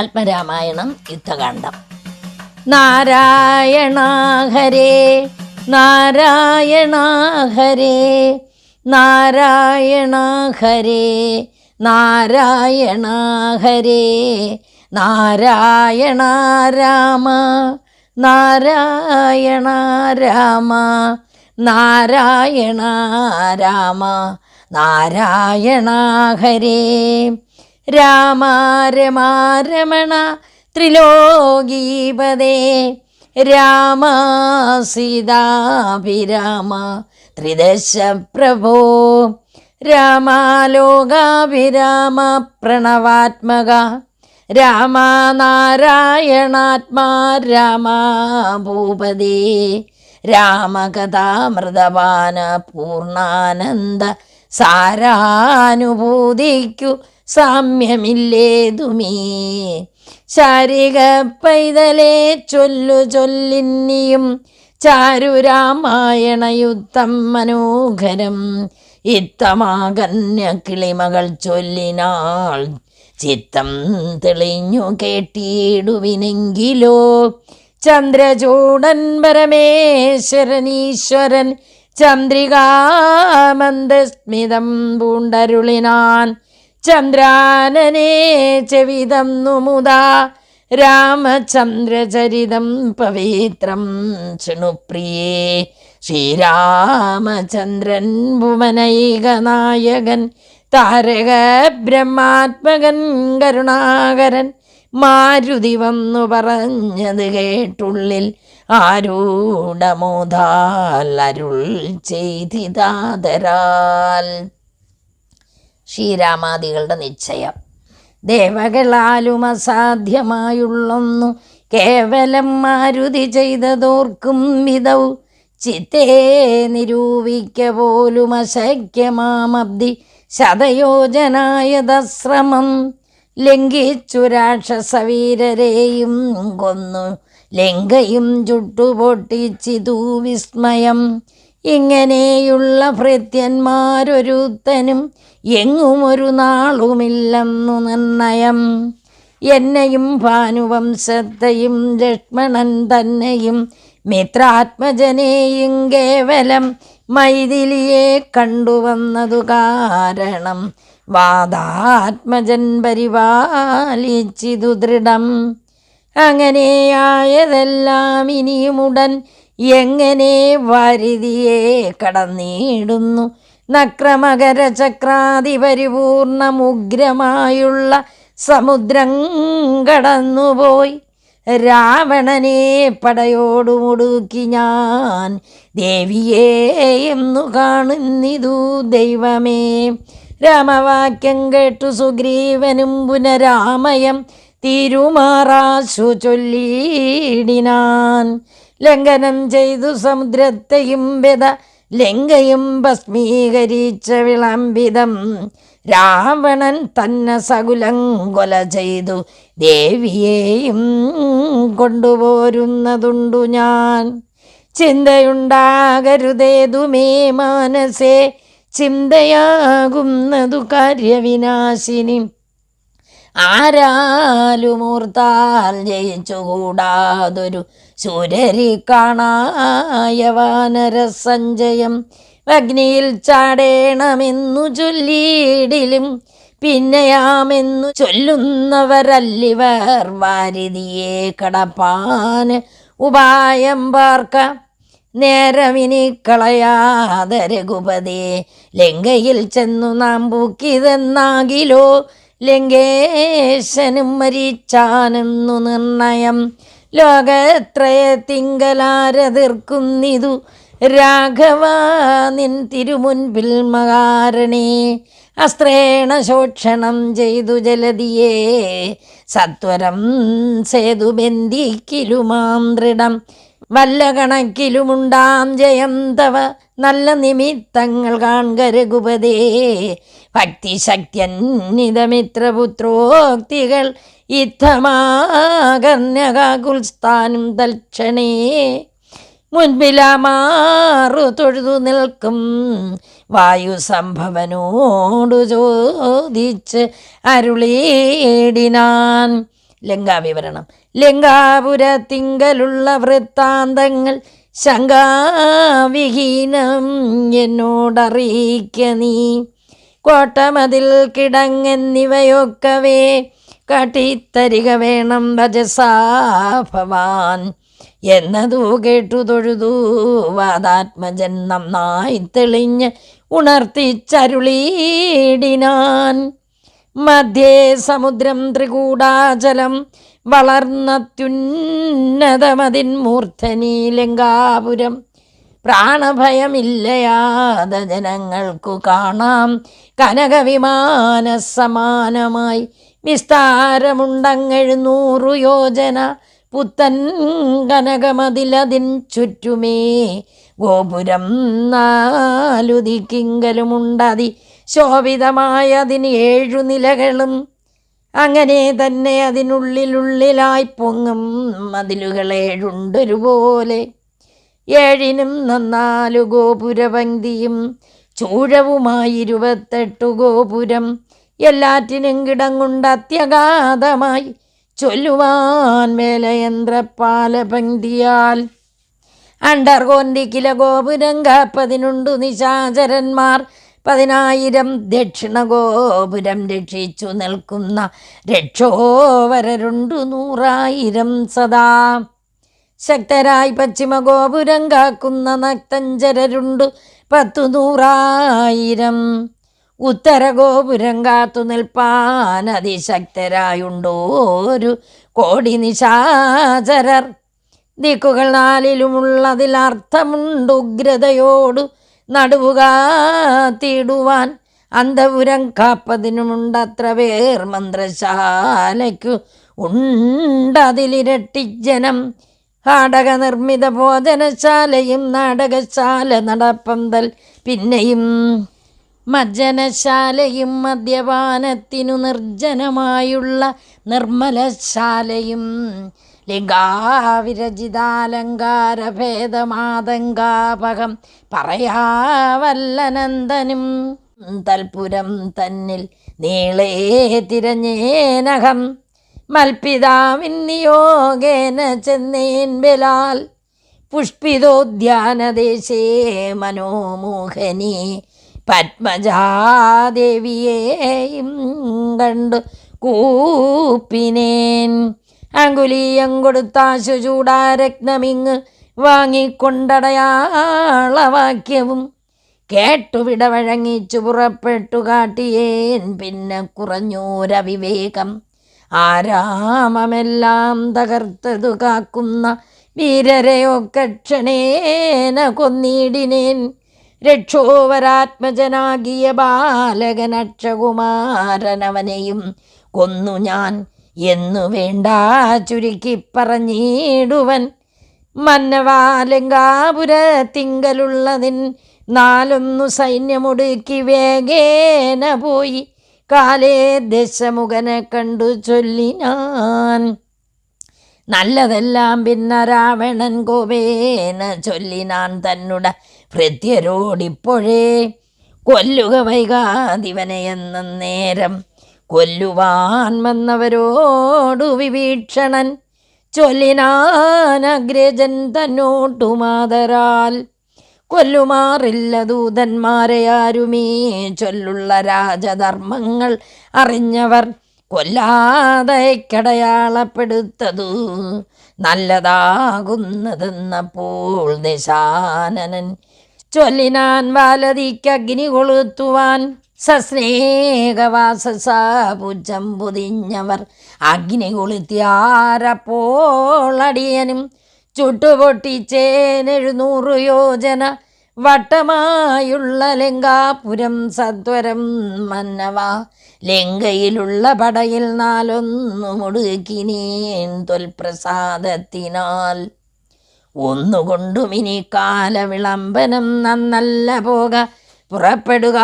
അധ്യാത്മരാമായണം യുദ്ധകാന്ഡം. നാരായണ ഹരേ നാരായണ ഹരേ നാരായണ ഹരേ നാരായണ ഹരേ നാരായണ രാമ നാരായണ രാമ നാരായണ രാമ നാരായണ ഹരേ രാമ രമാ രമണ ത്രിലോകീപദേ രാമ സീതാഭിരാമ ത്രിദശ പ്രഭോ രാമാലോകാഭിരാമ പ്രണവാത്മക. രാമ നാരായണാത്മാ രാമ ഭൂപദേ രാമകഥാമൃതപാന പൂർണാനന്ദ സാരാനുഭൂതിക്കു സാമ്യമില്ലേതുമേ? ശാരിക പൈതലേ ചൊല്ലു ചൊല്ലിന്നിയും ചാരുരാമായണയുദ്ധം മനോഹരം. ഇത്തമാകന്യ കിളിമകൾ ചൊല്ലിനാൾ ചിത്തം തെളിഞ്ഞു കേട്ടിയിടുവിനെങ്കിലോ ചന്ദ്രചൂടൻ പരമേശ്വരനീശ്വരൻ ചന്ദ്രികാമന്ദസ്മിതം പൂണ്ടരുളിനാൻ ചന്ദ്രാനനെ ചെവിതം നുമുദാ രാമചന്ദ്രചരിതം പവിത്രം ശൃണുപ്രിയേ ശ്രീരാമചന്ദ്രൻ ഭുവനൈകനായകൻ താരക ബ്രഹ്മാത്മകൻ കരുണാകരൻ മാരുതി വന്നു പറഞ്ഞത് കേട്ടുള്ളിൽ ആരൂഢമോദാൽ അരുൾ ചെയ്തിതാതരാൽ. ശ്രീരാമാദികളുടെ നിശ്ചയം. ദേവകളാലും അസാധ്യമായുള്ളൊന്നു കേവലം മാരുതി ചെയ്തതോർക്കും വിധൗ. ചിത്തേ നിരൂപിക്ക പോലും അശക്യമാമബ്ദി ശതയോജനായതശ്രമം ലംഘിച്ചു രാക്ഷസവീരരെയും കൊന്നു. ലങ്കയും ചുട്ടുപൊട്ടിച്ചിതു വിസ്മയം. ഇങ്ങനെയുള്ള ഭൃത്യന്മാരൊരുത്തനും എങ്ങും ഒരു നാളുമില്ലെന്നു നിർണയം. എന്നെയും ഭാനുവംശത്തെയും ലക്ഷ്മണൻ തന്നെയും മിത്രാത്മജനെയും കേവലം മൈഥിലിയെ കണ്ടുവന്നതു കാരണം വാദാത്മജൻ പരിപാലിച്ചിതു ദൃഢം. അങ്ങനെയായതെല്ലാം ഇനിയുമുടൻ എങ്ങനെ വാരിതിയെ കടന്നിടുന്നു? നക്രമകര ചക്രാതി പരിപൂർണമുഗ്രമായുള്ള സമുദ്രം കടന്നുപോയി. രാവണനെ പടയോടുമുടുക്കി ഞാൻ ദേവിയെ എന്നു കാണുന്നിതു ദൈവമേ. രാമവാക്യം കേട്ടു സുഗ്രീവനും പുനരാമയം തിരുമാറാശു ചൊല്ലിയിടിനാൻ ലംഘനം ചെയ്തു സമുദ്രത്തെയും വ്യത ലങ്കയും ഭസ്മീകരിച്ച വിളംബിതം. രാവണൻ തന്നെ സകുലം കൊല ചെയ്തു. ദേവിയെയും കൊണ്ടുപോരുന്നതുണ്ടു ഞാൻ. ചിന്തയുണ്ടാകരുതേതുമേ മാനസേ. ചിന്തയാകുന്നതു കാര്യവിനാശിനി. ആരാലുമൂർത്താൽ ജയിച്ചുകൂടാതൊരു സൂര്യരി കാണായ വാനരസഞ്ചയം അഗ്നിയിൽ ചാടേണമെന്നു ചൊല്ലിയിടിലും പിന്നെയാമെന്നു ചൊല്ലുന്നവരല്ലിവർ വാരിതിയെ കടപ്പാന് ഉപായം പാർക്ക. നേരമിനി കളയാതെ രഘുപതേ ലങ്കയിൽ ചെന്നു നാം പൂക്കിതെന്നാകിലോ? ലങ്കേശനും മരിച്ചാനെന്നു നിർണയം. ലോകത്രയത്തിങ്കലാരതിർക്കുന്നിതു രാഘവ നിൻ തിരുമുൻപിൽ മകാരണേ അസ്ത്രേണ ശോക്ഷണം ചെയ്തു ജലതിയെ സത്വരം സേതു ദൃഢം. വല്ല കണക്കിലുമുണ്ടാം ജയം തവ നല്ല നിമിത്തങ്ങൾ കാൺക രഘുപതേ. ഭക്തിശക്തിയന്നിതമിത്രപുത്രോക്തികൾ യുദ്ധമാകർണ്യകാകുൽസ്ഥാനം ദക്ഷണേ മുൻപിലമാറു തൊഴുതു നിൽക്കും വായു സംഭവനോടു ചോദിച്ച് അരുളേടിനാൻ. ലങ്കാവിവരണം. ലങ്കാപുരത്തിങ്കലുള്ള വൃത്താന്തങ്ങൾ ശങ്കാവിഹീനം എന്നോടറിയിക്ക നീ. കോട്ടമതിൽ കിടങ്ങെന്നിവയൊക്കവേ കാട്ടിത്തരിക വേണം ഭജസാ ഭവാൻ. എന്നതു കേട്ടു തൊഴുതു വാദാത്മജൻ നന്നായി തെളിഞ്ഞ് ഉണർത്തിച്ചരുളീടിനാൻ. മധ്യേ സമുദ്രം ത്രികൂടാചലം വളർന്നത്യുന്നതമതിൻ മൂർധനി ലങ്കാപുരം. പ്രാണഭയമില്ലയാത ജനങ്ങൾക്കു കാണാം കനകവിമാന സമാനമായി വിസ്താരമുണ്ടങ്ങെഴുന്നൂറു യോജന. പുത്തൻ കനകമതിലതിൻ ചുറ്റുമേ. ഗോപുരം നാലുദിക്കിങ്കലുമുണ്ടതി ശോഭിതമായതിന് ഏഴു നിലകളും. അങ്ങനെ തന്നെ അതിനുള്ളിലുള്ളിലായി പൊങ്ങും മതിലുകൾ ഏഴുണ്ടൊരുപോലെ. ഏഴിനും നന്നാലു ഗോപുരപങ്ക്തിയും. ചൂഴവുമായി ഇരുപത്തെട്ടു ഗോപുരം. എല്ലാറ്റിനും കിടങ്ങുണ്ട് അത്യഗാധമായി. ചൊല്ലുവാൻ മേലയന്ത്രപാലപങ്ക്തിയാൽ അണ്ടർകോന്തിക്കില ഗോപുരം കാപ്പതിനുണ്ടു നിശാചരന്മാർ. പതിനായിരം ദക്ഷിണ ഗോപുരം രക്ഷിച്ചു നിൽക്കുന്ന രക്ഷോവരരുണ്ടു നൂറായിരം സദാ. ശക്തരായി പശ്ചിമ ഗോപുരം കാക്കുന്ന നക്തഞ്ചരരുണ്ടു പത്തു നൂറായിരം ഉത്തര ഗോപുരം കാത്തു നിൽപ്പാൻ അതിശക്തരായുണ്ടോ ഒരു കോടി നിശാചരർ. ദിക്കുകൾ നാലിലുമുള്ളതിൽ അർത്ഥമുണ്ട് ഉഗ്രതയോടു നടുവുകാത്തിടുവാൻ. അന്തപുരം കാപ്പതിനുമുണ്ടത്ര പേർ മന്ത്രശാലയ്ക്കു ഉണ്ടതിലിരട്ടി ജനം. നാടക നിർമ്മിത ഭോജനശാലയും നാടകശാല നടപ്പന്തൽ പിന്നെയും മജ്ജനശാലയും മദ്യപാനത്തിനു നിർജനമായുള്ള നിർമ്മലശാലയും. ലിംഗാവിരചിതാലങ്കാരഭേദമാതങ്കാപകം പറയാവല്ലനന്ദനും തൽപുരം തന്നിൽ നീളേ തിരഞ്ഞേനകം. മൽപിതാവിൻ നിയോഗേന ചെന്നേൻ ബലാൽ. പുഷ്പിതോദ്യാനദേശേ മനോമോഹനി. പത്മജാദേവിയെയും കണ്ടു കൂപ്പിനേൻ. അങ്കുലീയം കൊടുത്താശു ചൂടാരത്നമിങ് വാങ്ങിക്കൊണ്ടടയാളവാക്യവും കേട്ടുവിട വഴങ്ങിച്ചു പുറപ്പെട്ടു കാട്ടിയേൻ. പിന്നെ കുറഞ്ഞൂരവിവേകം ആരാമമെല്ലാം തകർത്തതു കാക്കുന്ന വീരരെയൊക്കെ ക്ഷണേന കൊന്നിടിനേൻ. രക്ഷോവരാത്മജനാകിയ ബാലകനക്ഷകുമാരനവനെയും കൊന്നു ഞാൻ. എന്നു വേണ്ട ചുരുക്കി പറഞ്ഞിടുവൻ. മന്നവാലങ്കാപുരത്തിങ്കലുള്ളതിൻ നാലൊന്നു സൈന്യമൊടുക്കി വേഗേന പോയി. കാലേ ദശമുഖനെ കണ്ടു ചൊല്ലിനാൻ നല്ലതെല്ലാം പിന്നെ രാവണൻ കോപേന ചൊല്ലിനാൻ തന്നുട ഭൃത്യരോടിപ്പോഴേ കൊല്ലുക വൈകാതിവനെ എന്ന നേരം കൊല്ലുവാൻ വന്നവരോടു വിവീക്ഷണൻ ചൊല്ലിനാനഗ്രജൻ തന്നോട്ടുമാതരാൽ തന്നോട്ടു മാതരാൽ. കൊല്ലുമാറില്ല ദൂതന്മാരെ ആരുമീ? ചൊല്ലുള്ള രാജധർമ്മങ്ങൾ അറിഞ്ഞവർ കൊല്ലാതെ കടയാളപ്പെടുത്തതു നല്ലതാകുന്നതെന്നപ്പോൾ നിശാനനൻ ചൊല്ലിനാൻ വാലതിക്ക് അഗ്നി കൊളുത്തുവാൻ സസ്നേഹവാസസാപുജം പൊതിഞ്ഞവർ അഗ്നി കൊളുത്തിയാരപ്പോൾ അടിയനും ചുട്ടുപൊട്ടിച്ചേനെഴുന്നൂറ് യോജന വട്ടമായുള്ള ലങ്കാപുരം സത്വരം മന്നവ. ലങ്കയിലുള്ള പടയിൽ നാലൊന്നു മുടുക്കിനീൻ തൊൽപ്രസാദത്തിനാൽ. ഒന്നുകൊണ്ടും ഇനി കാലവിളംബനം നന്നല്ല പോക. പുറപ്പെടുക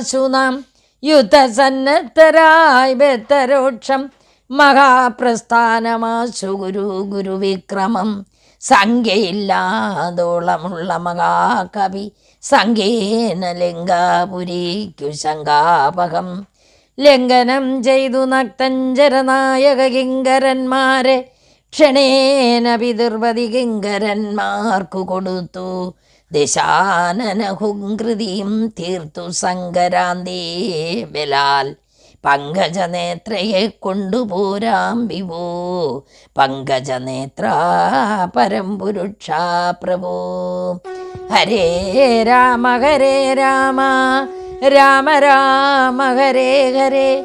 സുനാം. യുദ്ധസന്നദ്ധരായി ബദ്ധരോക്ഷം. മഹാപ്രസ്ഥാനമാശു ഗുരു ഗുരുവിക്രമം. സംഖ്യയില്ലാതോളമുള്ള മഹാകവി സംഖ്യേന ലങ്കാപുരിക്കു ശങ്കാപകം ലംഘനം ചെയ്തു നക്തഞ്ചരനായക കിങ്കരന്മാരെ ക്ഷണേന പിതൃപതി കിങ്കരന്മാർക്കു കൊടുത്തു. ദശാനനഹുങ്കൃതിയും തീർത്തു സങ്കരാന്തേ ബലാൽ. പങ്കജനേത്രയെ കൊണ്ടുപോരാം വിവോ. പങ്കജനേത്ര പരം പുരുഷ പ്രഭോ. ഹരേ രാമ ഹരേ രാമ. രാമ രാമ ഹരേ ഹരേ.